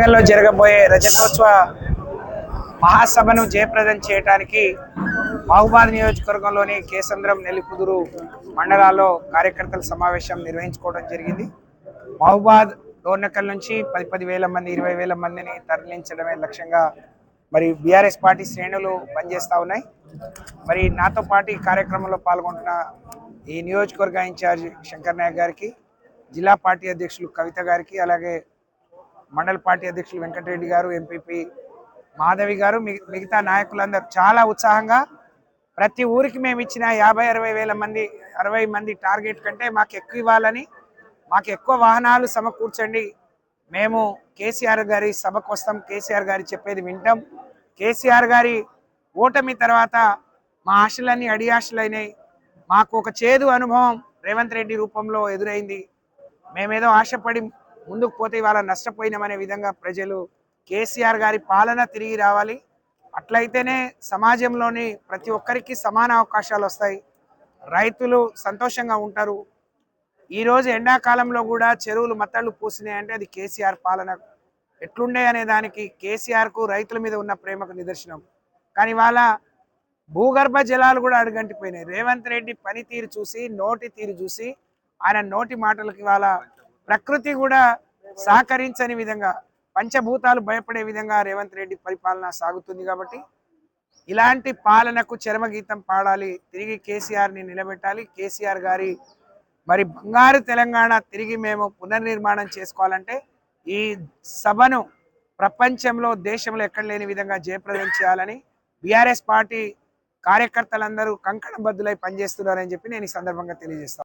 వరంగల్లో జరగబోయే రజతోత్సవ మహాసభను జయప్రదం చేయడానికి మహబూబాద్ నియోజకవర్గంలోని కేసంద్రం నెల్లికుదురు మండలాల్లో కార్యకర్తల సమావేశం నిర్వహించుకోవడం జరిగింది. మహబూబాద్ డోర్నకల్ నుంచి పది పది వేల మంది ఇరవై వేల మందిని తరలించడమే లక్ష్యంగా మరి బీఆర్ఎస్ పార్టీ శ్రేణులు పనిచేస్తూ ఉన్నాయి. మరి నాతో పాటు ఈ కార్యక్రమంలో పాల్గొంటున్న ఈ నియోజకవర్గ ఇన్ఛార్జ్ శంకర్ నాయక్ గారికి జిల్లా పార్టీ అధ్యక్షులు కవిత గారికి అలాగే మండల పార్టీ అధ్యక్షులు వెంకటరెడ్డి గారు ఎంపీపీ మాధవి గారు మిగ- మిగతా నాయకులందరూ చాలా ఉత్సాహంగా ప్రతి ఊరికి మేము ఇచ్చిన యాభై అరవై వేల మంది అరవై మంది టార్గెట్ కంటే మాకు ఎక్కువ ఇవ్వాలని మాకు ఎక్కువ వాహనాలు సమకూర్చండి. మేము కేసీఆర్ గారి సభకు వస్తాం. కేసీఆర్ గారి చెప్పేది వింటాం. కేసీఆర్ గారి ఓటమి తర్వాత మా ఆశలన్నీ అడి ఆశలైనాయి. మాకు ఒక చేదు అనుభవం రేవంత్ రెడ్డి రూపంలో ఎదురైంది. మేమేదో ఆశపడి ముందుకు పోతే ఇవాళ నష్టపోయినామనే విధంగా ప్రజలు కేసీఆర్ గారి పాలన తిరిగి రావాలి. అట్లయితేనే సమాజంలోని ప్రతి ఒక్కరికి సమాన అవకాశాలు వస్తాయి. రైతులు సంతోషంగా ఉంటారు. ఈరోజు ఎండాకాలంలో కూడా చెరువులు మత్తళ్ళు పూసినాయంటే అది కేసీఆర్ పాలన. ఎట్లుండే అనే దానికి కేసీఆర్కు రైతుల మీద ఉన్న ప్రేమకు నిదర్శనం. కానీ ఇవాళ భూగర్భ జలాలు కూడా అడుగంటిపోయినాయి. రేవంత్ రెడ్డి పనితీరు చూసి నోటి తీరు చూసి ఆయన నోటి మాటలకు ఇవాళ ప్రకృతి కూడా సహకరించని విధంగా పంచభూతాలు భయపడే విధంగా రేవంత్ రెడ్డి పరిపాలన సాగుతుంది కాబట్టి ఇలాంటి పాలనకు చరమగీతం పాడాలి తిరిగి కేసీఆర్ని నిలబెట్టాలి. కేసీఆర్ గారి మరి బంగారు తెలంగాణ తిరిగి మేము పునర్నిర్మాణం చేసుకోవాలంటే ఈ సభను ప్రపంచంలో దేశంలో ఎక్కడ లేని విధంగా జయప్రదం చేయాలని బీఆర్ఎస్ పార్టీ కార్యకర్తలందరూ కంకణబద్దులై పనిచేస్తున్నారని చెప్పి నేను ఈ సందర్భంగా తెలియజేస్తాను